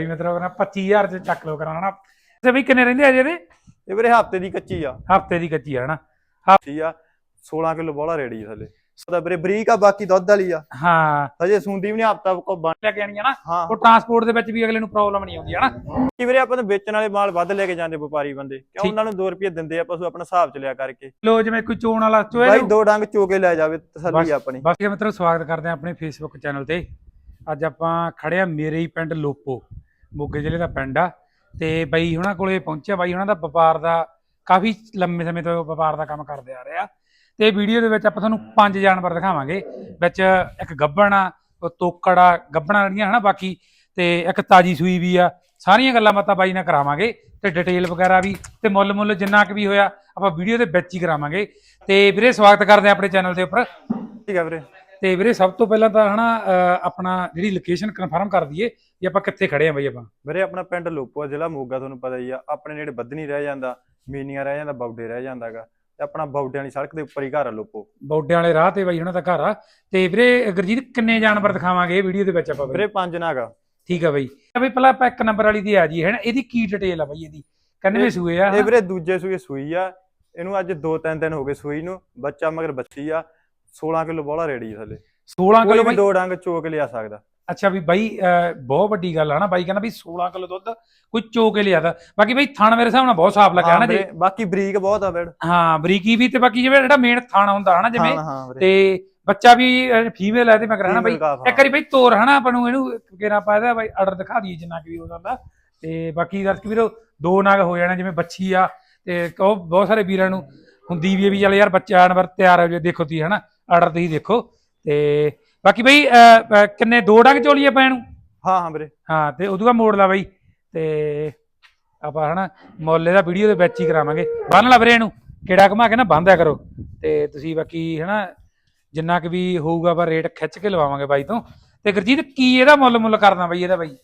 ਵੀ ਮਤਲਬ ਨਾ 25000 ਚ ਚੱਕ ਲੋ ਕਰਾਣਾ ਤੇ ਬਈ ਕਿੰਨੇ ਰਹਿੰਦੇ ਆ ਜਿਹਦੇ ਇਹ ਵੀਰੇ ਹਫ਼ਤੇ ਦੀ ਕੱਚੀ ਆ। ਹਫ਼ਤੇ ਦੀ ਕੱਚੀ ਆ ਹਨਾ? ਠੀਕ ਆ 16 ਕਿਲੋ ਬੋਲਾ ਰੇੜੀ ਥੱਲੇ। ਸਦਾ ਵੀਰੇ ਬਰੀਕ ਆ ਬਾਕੀ ਦੁੱਧ ਵਾਲੀ ਆ। ਹਾਂ। ਹਜੇ ਸੁੰਦੀ ਵੀ ਨਹੀਂ ਹਫਤਾ ਕੋ ਬਣ ਲੈ ਕੇ ਆਣੀ ਆ ਨਾ? ਹਾਂ। ਉਹ ਟਰਾਂਸਪੋਰਟ ਦੇ ਵਿੱਚ ਵੀ ਅਗਲੇ ਨੂੰ ਪ੍ਰੋਬਲਮ ਨਹੀਂ ਆਉਂਦੀ ਹਨਾ? ਕੀ ਵੀਰੇ ਆਪਾਂ ਤਾਂ ਵੇਚਣ ਵਾਲੇ ਮਾਲ ਵੱਧ ਲੈ ਕੇ ਜਾਂਦੇ ਵਪਾਰੀ ਬੰਦੇ। ਕਿਉਂ। ਉਹਨਾਂ ਨੂੰ 2 ਰੁਪਏ ਦਿੰਦੇ ਆ ਪਸ਼ੂ ਆਪਣਾ ਹਿਸਾਬ ਚ ਲਿਆ ਕਰਕੇ। ਲੋ ਜਿਵੇਂ ਕੋਈ ਚੋਣ ਵਾਲਾ ਚੋਏ ਬਾਈ ਦੋ ਡੰਗ ਚੋ ਕੇ ਲੈ ਜਾਵੇ ਤਸੱਲੀ ਆਪਣੀ। ਇਹ ਮਤਲਬ ਸਵਾਗਤ ਕਰਦੇ ਆ ਆਪਣੇ ਫੇਸਬੁੱਕ ਚੈਨਲ ਤੇ। ਅੱਜ ਆਪਾਂ ਖੜੇ ਆ ਮੇਰੇ ਹੀ ਪਿੰਡ ਲੋਪੋ। ਮੋਗੇ ਜ਼ਿਲ੍ਹੇ ਦਾ ਪਿੰਡ ਆ। ਤੇ ਬਾਈ ਉਹਨਾਂ ਕੋਲੇ ਪਹੁੰਚਿਆ, ਬਾਈ ਉਹਨਾਂ ਦਾ ਵਪਾਰ ਦਾ ਕਾਫੀ ਲੰਮੇ ਸਮੇਂ ਤੋਂ ਵਪਾਰ ਦਾ ਕੰਮ ਕਰਦੇ ਆ ਰਹੇ ਆ। ਤੇ ਵੀਡੀਓ ਦੇ ਵਿੱਚ ਆਪਾਂ ਤੁਹਾਨੂੰ ਪੰਜ ਜਾਨਵਰ ਦਿਖਾਵਾਂਗੇ, ਵਿੱਚ ਇੱਕ ਗੱਬਣ ਆ ਤੋਕੜ ਆ, ਗੱਬਣਾ ਜਿਹੜੀਆਂ ਹਨਾ ਬਾਕੀ, ਤੇ ਇੱਕ ਤਾਜੀ ਸੂਈ ਵੀ ਆ। ਸਾਰੀਆਂ ਗੱਲਾਂ ਬਾਤਾਂ ਬਾਈ ਨਾਲ ਕਰਾਵਾਂਗੇ, ਤੇ ਡਿਟੇਲ ਵਗੈਰਾ ਵੀ, ਤੇ ਮੁੱਲ ਮੁੱਲ ਜਿੰਨਾ ਕੁ ਵੀ ਹੋਇਆ ਆਪਾਂ ਵੀਡੀਓ ਦੇ ਵਿੱਚ ਹੀ ਕਰਾਵਾਂਗੇ। ਤੇ ਵੀਰੇ ਸਵਾਗਤ ਕਰਦੇ ਆ ਆਪਣੇ ਚੈਨਲ ਦੇ ਉੱਪਰ। ਠੀਕ ਆ ਵੀਰੇ। ਤੇ ਵੀਰੇ ਸਭ ਤੋਂ ਪਹਿਲਾਂ ਤਾਂ ਹਨਾ ਅਹ ਆਪਣਾ ਜਿਹੜੀ ਲੋਕੇਸ਼ਨ ਕਨਫਰਮ ਕਰ ਦਈਏ ਕਿ ਆਪਾਂ ਕਿੱਥੇ ਖੜੇ ਆ ਬਈ ਆਪਾਂ। ਵੀਰੇ ਆਪਣਾ ਪਿੰਡ ਲੋਪੋ ਆ, ਜ਼ਿਲ੍ਹਾ ਮੋਗਾ ਤੁਹਾਨੂੰ ਪਤਾ ਹੀ ਆ। ਆਪਣੇ ਨੇੜੇ ਬੱਧਨੀ ਰਹਿ ਜਾਂਦਾ ਮੀਨੀਆਂ ਰਹਿ ਜਾਂਦਾ ਬੌਡੇ ਰਹਿ ਜਾਂਦਾਗਾ ਤੇ ਆਪਣਾ ਬੌਡੇ ਵਾਲੀ ਸੜਕ ਦੇ ਉੱਪਰ ਹੀ ਘਰ ਆ ਲੋਪੋ। ਬੌਡਿਆਂ ਵਾਲੇ ਰਾਹ ਤੇ ਬਾਈ ਉਹਨਾਂ ਦਾ ਘਰ ਆ। ਤੇ ਵੀਰੇ ਗੁਰਜੀਤ ਕਿੰਨੇ ਜਾਨਵਰ ਦਿਖਾਵਾਂਗੇ ਇਹ ਵੀਡੀਓ ਦੇ ਵਿੱਚ ਆਪਾਂ ਵੀਰੇ ਪੰਜ ਨਾਗਾ ਠੀਕ ਆ ਬਈ। ਬਈ ਪਹਿਲਾਂ ਆਪਾਂ ਇੱਕ ਨੰਬਰ ਵਾਲੀ ਦੀ ਆ ਜੀ ਹੈ ਨਾ ਇਹਦੀ ਕੀ ਡਿਟੇਲ ਆ ਬਈ ਇਹਦੀ? ਕੰਨਵੇਂ ਸੂਏ ਆ ਇਹ ਵੀਰੇ ਦੂਜੇ ਸੂਏ ਸੂਈ ਆ। ਇਹਨੂੰ ਅੱਜ 2-3 ਦਿਨ ਹੋ ਗਏ ਸੂਈ ਨੂੰ। ਬੱਚਾ ਮਗਰ ਬੱਚੀ ਆ। 16 ਕਿਲੋ ਬੋਲਾ ਰੇੜੀ ਥੱਲੇ। 16 ਕੋਈ ਕਿਲੋ ਵੀ ਬਈ ਦੋ ਡੰਗ ਚੋ ਕੇ ਲਿਆ ਸਕਦਾ। ਅੱਛਾ ਵੀ ਬਾਈ ਬਹੁਤ ਵੱਡੀ ਗੱਲ ਆ ਨਾ ਬਾਈ ਕਹਿੰਦਾ ਵੀ 16 ਕਿਲੋ ਦੁੱਧ ਕੋਈ ਚੋ ਕੇ ਲਿਆਦਾ। ਬਾਕੀ ਬਾਈ ਥਣ ਮੇਰੇ ਹਿਸਾਬ ਨਾਲ ਬਹੁਤ ਸਾਫ਼ ਲੱਗਿਆ ਨਾ ਜੀ। ਬਾਕੀ ਬਰੀਕ ਬਹੁਤ ਆ ਵੀਰ ਹਾਂ ਬਰੀਕੀ ਵੀ ਤੇ ਬਾਕੀ ਜਿਵੇਂ ਜਿਹੜਾ ਮੇਨ ਥਣ ਹੁੰਦਾ ਹਨਾ ਜਿਵੇਂ ਤੇ ਬੱਚਾ ਵੀ ਫੀਮੇਲ ਹੈ ਤੇ ਮੈਂ ਕਰਾਣਾ ਬਾਈ। ਇੱਕ ਵਾਰੀ ਬਾਈ ਤੋਰ ਹਨਾ ਆਪਾਂ ਨੂੰ ਇਹਨੂੰ ਕਿਹੜਾ ਪਾਇਦਾ ਬਾਈ ਆਰਡਰ ਦਿਖਾ ਦਈਏ ਜਿੰਨਾ ਕਿ ਵੀ ਹੋ ਜਾਂਦਾ। ਤੇ ਬਾਕੀ ਦਰਸ਼ਕ ਵੀਰੋ ਦੋ ਨਾਗ ਹੋ ਜਾਣਾ ਜਿਵੇਂ ਬੱਚੀ ਆ ਤੇ ਉਹ ਬਹੁਤ ਸਾਰੇ ਵੀਰਾਂ ਨੂੰ ਹੁੰਦੀ ਵੀ ਵੀ ਚੱਲ ਯਾਰ ਬੱਚਾ ਜਾਨਵਰ ਤਿਆਰ ਹੋ ਜੇ ਦੇਖੋ ਤੁਸੀਂ ਹਨਾ। ਆਰਡਰ ਤੁਸੀਂ ਦੇਖੋ ਤੇ ਬਾਕੀ ਬਈ ਅਹ, ਅਹ, ਕਿੰਨੇ ਦੋ ਡੰਗ ਚੋਲੀਏ ਪੈਣ ਨੂੰ ਹਾਂ ਹਾਂ ਵੀਰੇ। ਹਾਂ ਤੇ ਉਦੋਂ ਦਾ ਮੋੜ ਲਾ ਬਾਈ ਤੇ ਆਪਾਂ ਹਨਾ ਮੁੱਲ ਦਾ ਵੀਡੀਓ ਦੇ ਵਿੱਚ ਹੀ ਕਰਾਵਾਂਗੇ। ਬੰਨ ਲਾ ਵੀਰੇ ਇਹਨੂੰ ਕਿਹੜਾ ਘੁਮਾ ਕੇ ਨਾ ਬੰਨਿਆ ਕਰੋ। ਤੇ ਤੁਸੀਂ ਬਾਕੀ ਹਨਾ ਜਿੰਨਾ ਕਿ ਵੀ ਹੋਊਗਾ ਆਪਾਂ ਰੇਟ ਖਿੱਚ ਕੇ ਲਵਾਵਾਂਗੇ ਬਾਈ ਤੋਂ। ਤੇ ਗੁਰਜੀਤ ਕੀ ਇਹਦਾ ਮੁੱਲ ਮੁੱਲ ਕਰਨਾ ਬਾਈ ਇਹਦਾ ਬਾਈ?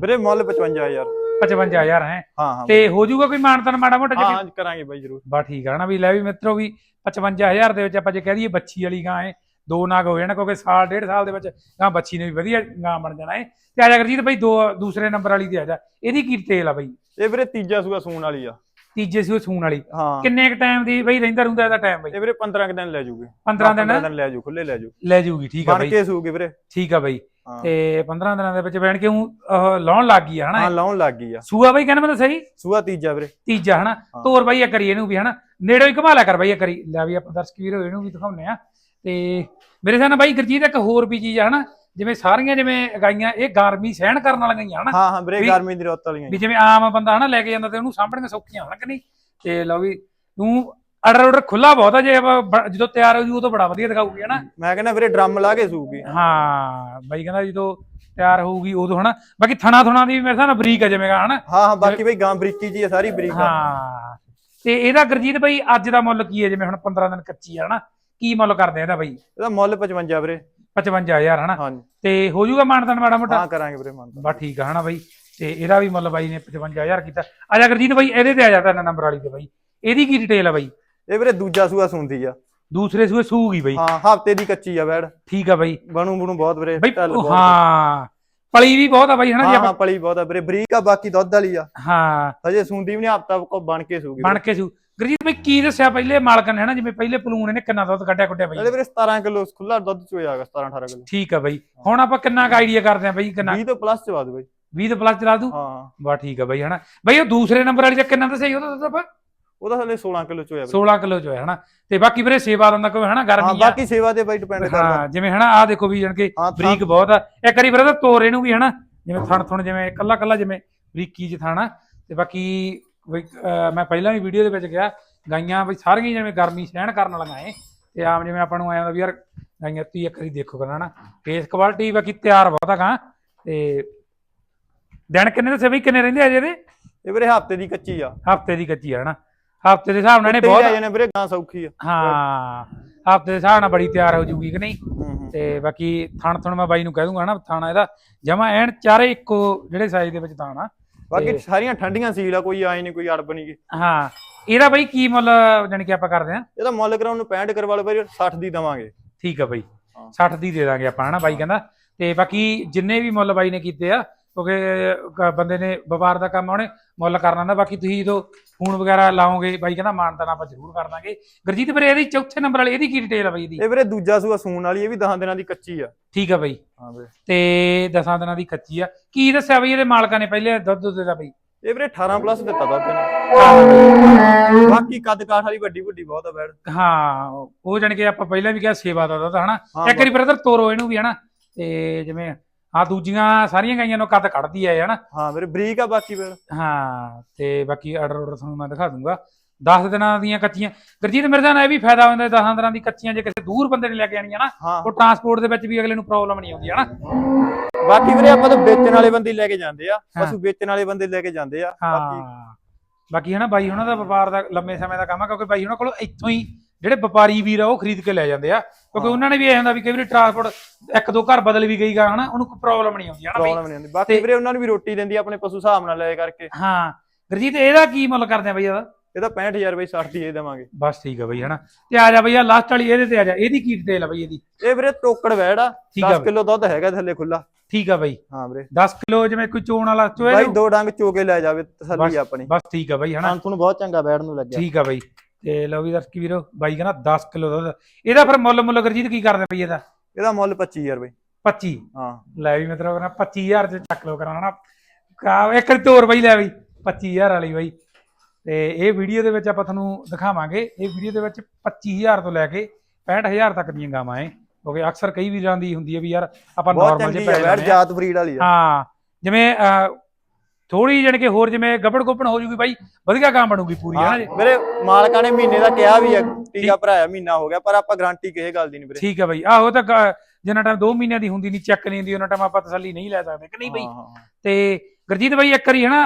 ਵੀਰੇ ਮੁੱਲ 55000 55000 ਹੈ। ਹਾਂ ਹਾਂ ਤੇ ਹੋ ਜਾਊਗਾ ਕੋਈ ਮਾਨਤਨ ਮਾੜਾ ਮੋਟਾ ਹਾਂ ਜਿਵੇਂ ਹਾਂ, ਕਰਾਂਗੇ ਬਾਈ ਜਰੂਰ। ਬਾ ਠੀਕ ਆ ਨਾ ਵੀ ਲੈ ਵੀ ਮਿੱਤਰੋ ਵੀ 55000 ਦੇ ਵਿੱਚ ਆਪਾਂ ਜੇ ਕਹਿ ਦਈਏ ਬੱਚੀ ਵਾਲੀ ਗਾਂ ਹੈ ਦੋ ਨਾਗ ਹੋ ਜਾਣਾ ਕਿਉਂਕਿ ਸਾਲ ਡੇਢ ਸਾਲ ਦੇ ਵਿੱਚ ਗਾਂ ਬੱਚੀ ਨੇ ਵੀ ਵਧੀਆ ਗਾਂ ਬਣ ਜਾਣਾ ਹੈ ਤੇ ਆ ਜਾ ਗੁਰਜੀਤ ਬਾਈ ਦੋ ਦੂਸਰੇ ਨੰਬਰ ਵਾਲੀ ਤੇ ਆ ਜਾ। ਇਹਦੀ ਕੀ ਤੇਲ ਆ ਬਾਈ? ਇਹ ਵੀਰੇ ਤੀਜਾ ਸੂਆ ਸੂਣ ਵਾਲੀ ਆ। ਤੀਜੇ ਸੀ ਉਹ ਸੂਣ ਵਾਲੀ। ਹਾਂ। ਕਿੰਨੇ ਕ ਟਾਈਮ ਦੀ ਬਈ ਰਹਿੰਦਾ ਰੁੰਦਾ ਇਹਦਾ ਟਾਈਮ ਬਈ? ਇਹ ਵੀਰੇ 15 ਕੁ ਦਿਨ ਲੈ ਜੂਗੇ। 15 ਦਿਨ? ਦਿਨ ਲੈ ਜੂ ਖੁੱਲੇ ਲੈ ਜੂ। ਲੈ ਜੂਗੀ ਠੀਕ ਆ ਬਣ ਬਈ। ਕੇ ਸੂਗੇ ਵੀਰੇ। ਠੀਕ ਆ ਬਈ। ਤੇ 15 ਦਿਨਾਂ ਦੇ ਵਿੱਚ ਬੈਣ ਕੇ ਉਹ ਲਾਉਣ ਲੱਗ ਗਈ ਆ ਹਾਂ ਹਨਾ ਲਾਉਣ ਲੱਗ ਗਈ ਆ। ਸੂਆ ਬਈ ਕਹਿੰਦਾ ਮੈਂ ਸਹੀ? ਸੂਆ ਤੀਜਾ ਵੀਰੇ। ਤੀਜਾ ਹਨਾ। ਤੋਰ ਬਈ ਇਹ ਕਰੀ ਇਹਨੂੰ ਵੀ ਹਨਾ? ਨੇੜੇ ਹੀ ਘੁਮਾ ਲਿਆ ਕਰ ਬਈ ਇਹ ਕਰੀ। ਲੈ ਵੀ ਆਪਾਂ ਦਰਸ਼ਕ ਵੀਰੋ ਇਹਨੂੰ ਵੀ ਦਿਖਾਉਨੇ ਆ। ਤੇ ਮੇਰੇ ਨਾਲ ਬਾਈ ਗੁਰਜੀਤ ਇੱਕ ਹੋਰ ਵੀ ਚੀਜ਼ ਆ ਹਨਾ? ਜਿਵੇਂ ਸਾਰੀਆਂ ਜਿਵੇਂ ਗਾਈਆਂ ਇਹ ਗਰਮੀ ਸਹਿਣ ਕਰਨ ਵਾਲੀਆਂ ਹੀ ਆ ਹਨਾ ਹਾਂ ਹਾਂ ਵੀਰੇ ਗਰਮੀ ਦੀ ਰੁੱਤ ਵਾਲੀਆਂ ਵੀ ਜਿਵੇਂ ਆਮ ਬੰਦਾ ਹਨਾ ਲੈ ਕੇ ਜਾਂਦਾ ਤੇ ਉਹਨੂੰ ਸਾਂਭਣੀਆਂ ਸੌਖੀਆਂ ਹੋਣ ਕਿ ਨਹੀਂ? ਤੇ ਲਓ ਵੀ ਤੂੰ ਆਰਡਰ ਆਰਡਰ ਖੁੱਲਾ ਬਹੁਤ ਆ ਜੇ ਜਦੋਂ ਤਿਆਰ ਹੋ ਜੂ ਉਹ ਤਾਂ ਬੜਾ ਵਧੀਆ ਦਿਖਾਊਗੀ ਹਨਾ। ਮੈਂ ਕਹਿੰਦਾ ਵੀਰੇ ਡਰਮ ਲਾ ਕੇ ਸੂਗੀ ਹਾਂ ਬਾਈ ਕਹਿੰਦਾ ਜਦੋਂ ਤਿਆਰ ਹੋਊਗੀ ਉਦੋਂ ਹਨਾ। ਬਾਕੀ ਥਣਾ ਥਣਾ ਦੀ ਵੀ ਮੇਰੇ ਨਾਲ ਬਰੀਕ ਆ ਜਿਵੇਂਗਾ ਹਨਾ। ਹਾਂ ਹਾਂ ਬਾਕੀ ਬਈ ਗਾਂ ਬਰੀਕੀ ਜੀ ਆ ਸਾਰੀ ਬਰੀਕ ਹਾਂ। ਤੇ ਇਹਦਾ ਗੁਰਜੀਤ ਬਾਈ ਅੱਜ ਦਾ ਮੁੱਲ ਕੀ ਹੈ ਜਿਵੇਂ ਹੁਣ 15 ਦਿਨ ਕੱਚੀ ਆ ਹਨਾ। ਕੀ ਮੁੱਲ ਕਰਦੇ ਇਹਦਾ ਬਾਈ? ਇਹਦਾ ਮੁੱਲ 55 ਵੀਰੇ। 55000 ਹਨਾ? ਹਾਂਜੀ। ਤੇ ਹੋ ਜਾਊਗਾ ਮਾਨਤਨ ਮਾੜਾ ਮੋਟਾ? ਹਾਂ ਕਰਾਂਗੇ ਵੀਰੇ ਮੰਨ ਬਸ ਠੀਕ ਆ ਹਨਾ ਬਾਈ? ਤੇ ਇਹਦਾ ਵੀ ਮੁੱਲ ਬਾਈ ਨੇ 55000 ਕੀਤਾ। ਆ ਜਾ ਗੁਰਜੀਤ ਬਾਈ ਇਹਦੇ ਤੇ ਆ ਜਾ ਨੰਬਰ ਵਾਲੀ ਤੇ ਬਾਈ। ਇਹਦੀ ਕੀ ਡਿਟੇਲ ਆ ਬਾਈ? ਇਹ ਵੀਰੇ ਦੂਜਾ ਸੂਆ ਸੁੰਦੀ ਆ। ਦੂਸਰੇ ਸੂਏ ਸੂਗੀ ਬਾਈ। ਹਾਂ ਹਫ਼ਤੇ ਦੀ ਕੱਚੀ ਆ ਵੈੜ ਠੀਕ ਆ ਬਾਈ। ਬਣੂ ਬਣੂ ਬਹੁਤ ਵੀਰੇ ਬਾਈ ਹਾਂ ਪਲੀ ਵੀ ਬਹੁਤ ਆ ਬਾਈ ਹਨਾ ਜੀ ਆਪਾਂ? ਹਾਂ ਪਲੀ ਬਹੁਤ ਆ ਵੀਰੇ। ਬਰੀਕ ਆ ਬਾਕੀ ਦੁੱਧ ਵਾਲੀ ਆ। ਹਾਂ। ਹਜੇ ਸੁੰਦੀ ਵੀ ਨਹੀਂ ਹਫਤਾ ਕੋ ਬਣ ਕੇ ਸੂਗੀ। ਬਣ ਕੇ ਸੂ ਗੁਰਜੀਤ ਬਾਈ ਕੀ ਦੱਸਿਆ? ਪਹਿਲੇ ਮਾਲਕ ਨੇ ਹਨਾ ਜਿਵੇਂ ਪਹਿਲੇ ਪਲੂਨ ਇਹਨੇ ਕਿੰਨਾ ਦੁੱਧ ਕੱਢਿਆ ਕੁੱਟਿਆ ਬਾਈ? ਇਹਦੇ ਵੀਰੇ 17 ਕਿਲੋ ਖੁੱਲਾ ਦੁੱਧ ਚੋਇਆਗਾ 17 18 ਕਿਲੋ। ਠੀਕ ਆ ਬਾਈ। ਹੁਣ ਆਪਾਂ ਕਿੰਨਾ ਕੁ ਆਈਡੀਆ ਕਰਦੇ ਆ ਬਾਈ ਕਿੰਨਾ 20 ਤੋਂ ਪਲੱਸ ਚਵਾ ਦੋ ਬਾਈ। 20 ਤੋਂ ਪਲੱਸ ਚਲਾ ਦੂੰ? ਹਾਂ। ਬਾ ਠੀਕ ਆ ਬਾਈ ਹਨਾ ਬਾਈ ਉਹ ਦੂਸਰੇ ਨੰਬਰ ਵਾਲੀ ਦਾ ਕਿੰਨਾ ਦੱਸਿਆ ਉਹਦਾ ਦੁੱਧ ਆਪਾਂ? ਉਹਦਾ ਹਲੇ 16 ਕਿਲੋ ਚੋਇਆ ਵੀਰੇ 16 ਕਿਲੋ ਚ ਹੋਇਆ ਹਨਾ ਤੇ ਬਾਕੀ ਵੀਰੇ ਸੇਵਾ ਦਾ ਕੋਈ ਹਨਾ ਗਰਮੀ ਆ। ਬਾਕੀ ਸੇਵਾ ਤੇ ਬਾਈ ਡਿਪੈਂਡ ਕਰਦਾ। ਹਾਂ ਜਿਵੇਂ ਹਨਾ ਆ ਦੇਖੋ ਵੀ ਜਾਣ ਕੇ ਬਰੀਕ ਬਹੁਤ ਆ। ਇੱਕ ਵਾਰੀ ਵੀਰੇ ਤਾਂ ਤੋਰ ਇਹਨੂੰ ਵੀ ਹਨਾ ਜਿਵੇਂ ਥਣ ਥਣ ਜਿਵੇਂ ਕੱਲਾ ਕੱਲਾ ਜਿਵੇਂ ਬਰੀਕੀ ਚ ਥਾਣਾ ਤੇ ਬਾਕੀ ਵੀ, ਅਹ, ਮੈਂ ਪਹਿਲਾਂ ਵੀ ਵੀਡੀਓ ਦੇ ਵਿੱਚ ਕਿਹਾ ਗਾਈਆਂ ਵੀ ਸਾਰੀਆਂ ਜਿਵੇਂ ਗਰਮੀ ਸਹਿਣ ਕਰਨ ਵਾਲੀਆਂ ਏ ਤੇ ਆਮ ਜਿਵੇਂ ਆਪਾਂ ਨੂੰ ਆਇਆ ਹੁੰਦਾ ਵੀ ਯਾਰ ਗਾਈਆਂ ਤੀ ਇੱਕ ਵਾਰੀ ਦੇਖੋ ਕਰਨਾ ਨਾ ਫੇਸ ਕੁਆਲਿਟੀ ਬਾਕੀ ਤਿਆਰ ਬਹੁਤ ਆ ਗਾਂ ਤੇ ਦਿਨ ਕਿੰਨੇ ਦੱਸੇ ਬਈ ਕਿੰਨੇ ਰਹਿੰਦੇ ਆ ਜਿਹਦੇ ਇਹ ਵੀਰੇ ਹਫ਼ਤੇ ਦੀ ਕੱਚੀ ਆ। ਹਫ਼ਤੇ ਦੀ ਕੱਚੀ ਆ ਹਨਾ ਹਫ਼ਤੇ ਦੇ ਹਿਸਾਬ ਨਾਲ ਤੇ ਬਹੁਤ ਜਾਣੇ ਵੀਰੇ ਗਾਂ ਸੌਖੀ ਆ। ਹਾਂ ਹਫ਼ਤੇ ਦੇ ਹਿਸਾਬ ਨਾਲ ਬੜੀ ਤਿਆਰ ਹੋ ਜੂਗੀ ਕਿ ਨਹੀਂ? ਤੇ ਬਾਕੀ ਥਣ ਥਣ ਮੈਂ ਬਾਈ ਨੂੰ ਕਹਿ ਦੂੰਗਾ ਹਨਾ ਥਾਣਾ ਇਹਦਾ ਜਮਾ ਐਨ ਚਾਰੇ ਇੱਕੋ ਜਿਹੜੇ ਸਾਈਜ਼ ਦੇ ਵਿੱਚ ਥਾਣਾ ਬਾਕੀ ਸਾਰੀਆਂ ਠੰਡੀਆਂ ਸੀਲ ਆ ਕੋਈ ਆਈ ਨਹੀਂ ਕੋਈ ਅੜਬ ਨਹੀਂ ਗੀ। ਹਾਂ ਇਹਦਾ ਬਾਈ ਕੀ ਮੁੱਲ ਜਾਣੀ ਕਿ ਆਪਾਂ ਕਰਦੇ ਆ ਇਹਦਾ ਮੁੱਲ ਕਰਾਉਣ ਨੂੰ 65 ਕਰਵਾ ਲਓ ਵੀਰੇ 60 ਦੀ ਦਵਾਂਗੇ। ਠੀਕ ਆ ਬਾਈ ਹਾਂ। 60 ਦੀ ਦੇ ਦਾਂਗੇ ਆਪਾਂ ਹਨਾ ਬਾਈ ਕਹਿੰਦਾ। ਤੇ ਬਾਕੀ ਜਿੰਨੇ ਵੀ ਮੁੱਲ ਬਾਈ ਨੇ ਕੀਤੇ ਆ ਕਿਉਂਕਿ ਬੰਦੇ ਨੇ ਵਪਾਰ ਦਾ ਕੰਮ ਆ, ਉਹਨੇ ਮੁੱਲ ਕਰਨਾ ਹੁੰਦਾ ਬਾਕੀ ਤੁਸੀਂ ਜਦੋਂ ਫੋਨ ਵਗੈਰਾ ਲਾਓਗੇ ਬਾਈ ਕਹਿੰਦਾ ਮਾਨਤਾ ਆਪਾਂ ਜ਼ਰੂਰ ਕਰ ਦਾਂਗੇ। ਗੁਰਜੀਤ ਵੀਰੇ ਇਹਦੀ ਚੌਥੇ ਨੰਬਰ ਵਾਲੀ ਇਹਦੀ ਕੀ ਡਿਟੇਲ ਆ ਬਾਈ ਇਹਦੀ? ਇਹ ਵੀਰੇ ਦੂਜਾ ਸੂਆ ਸੂਣ ਵਾਲੀ ਇਹ ਵੀ 10 ਦਿਨਾਂ ਦੀ ਕੱਚੀ ਆ। ਠੀਕ ਆ ਬਾਈ। ਹਾਂ ਵੀਰੇ। ਤੇ ਦਸਾਂ ਦਿਨਾਂ ਦੀ ਕੱਚੀ ਆ। ਕੀ ਦੱਸਿਆ ਬਈ ਇਹਦੇ ਮਾਲਕਾਂ ਨੇ ਪਹਿਲੇ ਦੁੱਧ ਦੁੱਧ ਦਾ ਬਈ? ਇਹ ਵੀਰੇ 18 ਪਲੱਸ ਦਿੱਤਾ ਦੁੱਧ ਨੇ। ਬਾਕੀ ਕੱਦ ਕਾਠ ਵਾਲੀ ਵੱਡੀ ਵੱਡੀ ਬਹੁਤ ਆ ਬੈੜ ਹਾਂ ਉਹ ਜਾਣ ਕੇ ਆਪਾਂ ਪਹਿਲਾਂ ਵੀ ਕਿਹਾ ਸੇਵਾ ਦਾ ਦੁੱਧ ਹਨਾ? ਇੱਕ ਵਾਰੀ ਬ੍ਰਦਰ ਤੋਰੋ ਇਹਨੂੰ ਵੀ ਹਨਾ? ਤੇ ਜਿਵੇਂ ਆ ਦੂਜੀਆਂ ਸਾਰੀਆਂ ਗਾਈਆਂ ਨੂੰ ਕੱਦ ਕੱਢਦੀ ਇਹ ਹਨਾ? ਹਾਂ ਵੀਰੇ ਬਰੀਕ ਆ ਬਾਕੀ ਬੈੜ ਹਾਂ ਤੇ ਬਾਕੀ ਆਰਡਰ ਆਰਡਰ ਤੁਹਾਨੂੰ ਮੈਂ ਦਿਖਾ ਦੂੰਗਾ। 10 ਦਿਨਾਂ ਦੀਆਂ ਕੱਚੀਆਂ ਗੁਰਜੀਤ ਮਿਰਜ਼ਾ ਨਾਲ ਇਹ ਵੀ ਫਾਇਦਾ ਹੁੰਦਾ 10 ਦਿਨਾਂ ਦੀ ਕੱਚੀਆਂ ਜੇ ਕਿਸੇ ਦੂਰ ਬੰਦੇ ਨੇ ਲੈ ਕੇ ਆਣੀਆਂ ਨਾ ਹਾਂ। ਉਹ ਟਰਾਂਸਪੋਰਟ ਦੇ ਵਿੱਚ ਵੀ ਅਗਲੇ ਨੂੰ ਪ੍ਰੋਬਲਮ ਨਹੀਂ ਆਉਂਦੀ ਹਨਾ? ਬਾਕੀ ਵੀਰੇ ਆਪਾਂ ਤਾਂ ਵੇਚਣ ਵਾਲੇ ਬੰਦੇ ਹੀ ਲੈ ਕੇ ਜਾਂਦੇ ਆ ਹਾਂ। ਪਸ਼ੂ ਵੇਚਣ ਵਾਲੇ ਬੰਦੇ ਲੈ ਕੇ ਜਾਂਦੇ ਆ ਬਾਕੀ ਹਾਂ ਬਾਕੀ ਹਨਾ ਬਾਈ ਉਹਨਾਂ ਦਾ ਵਪਾਰ ਦਾ ਲੰਮੇ ਸਮੇਂ ਦਾ ਕੰਮ ਆ ਕਿਉਂਕਿ ਬਾਈ ਉਹਨਾਂ ਕੋਲ ਇੱਥੋਂ ਹੀ ਜਿਹੜੇ ਵਪਾਰੀ ਵੀਰ ਆ ਉਹ ਖਰੀਦ ਕੇ ਲੈ ਜਾਂਦੇ ਆ। ਕਿਉਂਕਿ। ਉਹਨਾਂ ਨੇ ਵੀ ਇਹ ਹੁੰਦਾ ਵੀ ਕਈ ਵਾਰੀ ਟਰਾਂਸਪੋਰਟ ਇੱਕ ਦੋ ਘਰ ਬਦਲ ਵੀ ਗਈਗਾ ਹਨਾ ਉਹਨੂੰ ਕੋਈ ਪ੍ਰੋਬਲਮ ਨਹੀਂ ਆਉਂਦੀ ਹਨਾ ਪ੍ਰੋਬਲਮ ਨਹੀਂ ਹੁੰਦੀ ਬਾਕੀ ਵੀਰੇ ਉਹਨਾਂ ਨੂੰ ਵੀ ਰੋਟੀ ਦਿੰਦੀ ਆਪਣੇ ਪਸ਼ੂ ਹਿਸਾਬ ਨਾਲ ਲੈ ਕਰਕੇ। ਹਾਂ। ਗੁਰਜੀਤ ਇਹਦਾ ਕੀ ਮੁੱਲ ਕਰਦੇ ਆ ਬਈ ਇਹਦਾ? ਇਹਦਾ 65000 ਰੁਪਏ 60 ਦੀ ਇਹ ਦੇਵਾਂਗੇ। ਬਸ ਠੀਕ ਆ ਬਈ ਹਨਾ? ਤੇ ਆ ਜਾ ਬਈ ਆ ਲਾਸਟ ਵਾਲੀ ਇਹਦੇ ਤੇ ਆ ਜਾ ਇਹਦੀ ਕੀ ਡਿਟੇਲ ਆ ਬਈ ਇਹਦੀ? ਇਹ ਵੀਰੇ ਟੋਕੜ ਵੈੜ ਆ ਠੀਕ ਆ 10 ਬਈ। ਕਿਲੋ ਦੁੱਧ ਹੈਗਾ ਥੱਲੇ ਖੁੱਲਾ ਠੀਕ ਆ ਬਈ। ਹਾਂ ਵੀਰੇ। 10 ਕਿਲੋ ਜਿਵੇਂ ਕੋਈ ਚੋਣ ਵਾਲਾ ਚੋਏ ਬਾਈ ਦੋ ਡੰਗ ਚੋਕੇ ਲੈ ਜਾਵੇ ਤਸੱਲੀ ਆਪਣੀ। ਬਸ ਠੀਕ ਆ ਬਈ ਹਨਾ? ਅੰਤ ਨੂੰ ਬਹੁਤ ਚੰਗਾ ਬੈੜ ਨੂੰ ਲੱਗਿਆ। ਠੀਕ ਆ ਬਈ। ਤੇ ਲਓ ਵੀ ਦਰਸ਼ਕ ਵੀਰੋ ਬਾਈ ਕਹਿੰਦਾ 10 ਕਿਲੋ ਦੁੱਧ। ਇਹਦਾ ਫਿਰ ਮੁੱਲ ਮੁੱਲ ਗੁਰਜੀਤ ਕੀ ਕਰਦੇ ਬਈ ਇਹਦਾ? ਇਹਦਾ ਮੁੱਲ 25000 ਰੁਪਏ 25 ਹਾਂ। ਲੈ ਵੀ ਮਤਲਬ ਕਹਿੰਦਾ 25000 ਚ ਚੱਕ ਲੋ ਕਰਾਣਾ ਨਾ ਇੱਕ ਤੋਰ ਬਈ ਲੈ ਬਈ। 25000 ਵਾਲੀ ਬਈ। ਤੇ ਇਹ ਵੀਡੀਓ ਦੇ ਵਿੱਚ ਆਪਾਂ ਤੁਹਾਨੂੰ ਦਿਖਾਵਾਂਗੇ। ਇਹ ਵੀਡੀਓ ਦੇ ਵਿੱਚ 25000 ਤੋਂ ਲੈ ਕੇ 65000 ਤੱਕ ਦੀਆਂ ਗਾਵਾਂ ਐ। ਕਿਉਂਕਿ ਅਕਸਰ ਕਈ ਵੀਰਾਂ ਦੀ ਹੁੰਦੀ ਹੈ ਵੀ ਯਾਰ ਆਪਾਂ ਨਾਰਮਲ ਆ ਪੈ ਜਾਂਦੇ ਆ। ਜਾਤ ਬਰੀਡ ਵਾਲੀ ਆ। ਹਾਂ ਜਿਵੇਂ ਥੋੜੀ ਜਾਣੀ ਕਿ ਹੋਰ ਜਿਵੇਂ ਗੱਬੜ ਗੁੱਬੜ ਹੋ ਜੂਗੀ ਬਾਈ ਵਧੀਆ ਗਾਂ ਬਣੂਗੀ ਪੂਰੀ ਹੈ ਨਾ ਹਾਂ, ਜੀ? ਵੀਰੇ ਮਾਲਕਾਂ ਨੇ ਮਹੀਨੇ ਦਾ ਕਿਹਾ ਵੀ ਆ ਟੀਕਾ ਭਰਾਇਆ ਮਹੀਨਾ ਹੋ ਗਿਆ ਪਰ ਆਪਾਂ ਗਾਰੰਟੀ ਕਿਸੇ ਗੱਲ ਦੀ ਨਹੀਂ ਵੀਰੇ। ਠੀਕ ਹੈ ਬਾਈ। ਆਹੋ ਤਾਂ ਜਿੰਨਾ ਟਾਈਮ 2 ਮਹੀਨਿਆਂ ਦੀ ਹੁੰਦੀ ਨਹੀਂ ਚੈੱਕ ਨਹੀਂ ਹੁੰਦੀ ਉਹਨਾਂ ਟਾਈਮ ਆਪਾਂ ਤਸੱਲੀ ਨਹੀਂ ਲੈ ਸਕਦੇ ਕਿ ਨਹੀਂ ਬਾਈ? ਹਾਂ, ਹਾਂ, ਹਾਂ। ਤੇ ਗੁਰਜੀਤ ਬਾਈ ਇੱਕ ਵਾਰੀ ਹਨਾ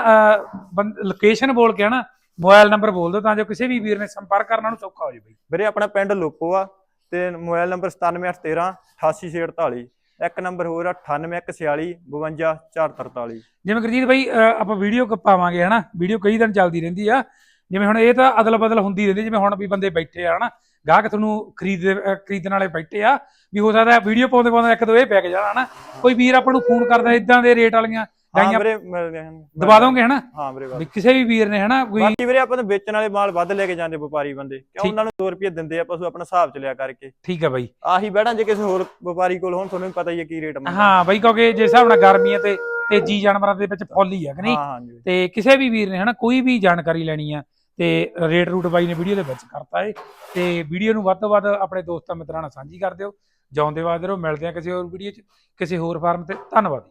ਲੋਕੇਸ਼ਨ ਬੋਲ ਕੇ ਹਨਾ ਮੋਬਾਈਲ ਨੰਬਰ ਬੋਲ ਦਿਓ ਤਾਂ ਜੋ ਕਿਸੇ ਵੀ ਵੀਰ ਨੇ ਸੰਪਰਕ ਕਰਨਾ ਨੂੰ ਸੌਖਾ ਹੋ ਜਾਵੇ ਬਾਈ। ਵੀਰੇ ਆਪਣਾ ਪਿੰਡ ਲੋਪੋ ਆ ਤੇ ਮੋਬਾਈਲ ਨੰਬਰ 97813 88648 ਇੱਕ ਨੰਬਰ ਹੋਰ ਆ 98146 52443 ਜਿਵੇਂ ਗੁਰਜੀਤ ਬਾਈ ਆਪਾਂ ਵੀਡੀਓ ਪਾਵਾਂਗੇ ਹਨਾ? ਵੀਡੀਓ ਕਈ ਦਿਨ ਚੱਲਦੀ ਰਹਿੰਦੀ ਆ। ਜਿਵੇਂ ਹੁਣ ਇਹ ਤਾਂ ਅਦਲ ਬਦਲ ਹੁੰਦੀ ਰਹਿੰਦੀ ਜਿਵੇਂ ਹੁਣ ਵੀ ਬੰਦੇ ਬੈਠੇ ਆ ਹਨਾ? ਗਾਹਕ ਤੁਹਾਨੂੰ ਖਰੀਦ ਖਰੀਦਣ ਵਾਲੇ ਬੈਠੇ ਆ ਵੀ ਹੋ ਸਕਦਾ ਵੀਡੀਓ ਪਾਉਂਦੇ ਪਾਉਂਦੇ ਇੱਕ ਦੋ ਇਹ ਪੈ ਜਾਣਾ ਹਨਾ? ਕੋਈ ਵੀਰ ਆਪਾਂ ਨੂੰ ਫੋਨ ਕਰਦਾ ਇਦਾਂ ਦੇ ਰੇਟ ਵਾਲੀਆਂ ਹਾਂ ਵੀਰੇ ਮਿਲ ਹਨ। ਦਬਾ ਦੋਗੇ ਹਨਾ? ਹਾਂ ਵੀਰੇ ਬਸ। ਵੀ ਕਿਸੇ ਵੀ ਵੀਰ ਨੇ ਹਨਾ ਕੋਈ ਬਾਕੀ ਵੀਰੇ ਆਪਾਂ ਤਾਂ ਵੇਚਣ ਵਾਲੇ ਮਾਲ ਵੱਧ ਲੈ ਕੇ ਜਾਂਦੇ ਵਪਾਰੀ ਬੰਦੇ। ਕਿਉਂ। ਉਹਨਾਂ ਨੂੰ 2 ਰੁਪਏ ਦਿੰਦੇ ਆ ਪਸ਼ੂ ਆਪਣਾ ਹਿਸਾਬ ਚ ਲਿਆ ਕਰਕੇ। ਠੀਕ ਆ ਬਾਈ। ਆਹੀ ਬੈੜਾਂ ਜੇ ਕਿਸੇ ਹੋਰ ਵਪਾਰੀ ਕੋਲ ਹੋਣ ਤੁਹਾਨੂੰ ਵੀ ਪਤਾ ਹੀ ਹੈ ਕੀ ਰੇਟ ਮੰਗਦਾ। ਹਾਂ ਬਾਈ ਕਿਉਂਕਿ ਜੇ ਹਿਸਾਬ ਨਾਲ ਗਰਮੀਆਂ ਤੇ ਤੇਜ਼ੀ ਜਾਨਵਰਾਂ ਦੇ ਵਿੱਚ ਫੁੱਲ ਹੀ ਆ ਕਿ ਨਹੀਂ? ਹਾਂ ਤੇ ਕਿਸੇ ਵੀ ਵੀਰ ਨੇ ਹਨਾ ਕੋਈ ਵੀ ਜਾਣਕਾਰੀ ਲੈਣੀ ਆ ਤੇ ਰੇਟ ਰੂਟ ਬਾਈ ਨੇ ਵੀਡੀਓ ਦੇ ਵਿੱਚ ਕਰਤਾ ਏ। ਤੇ ਵੀਡੀਓ ਨੂੰ ਵੱਧ ਤੋਂ ਵੱਧ ਆਪਣੇ ਦੋਸਤਾਂ ਮਿੱਤਰਾਂ ਨਾਲ ਸਾਂਝੀ ਕਰ ਦਿਓ। ਜਿਉਂਦੇ ਵਾਦੇ ਰਹੋ ਮਿਲਦੇ ਆ ਕਿਸੇ ਹੋਰ ਵੀਡੀਓ 'ਚ ਕਿਸੇ ਹੋਰ ਫਾਰਮ ਤੇ। ਧੰਨਵਾਦ।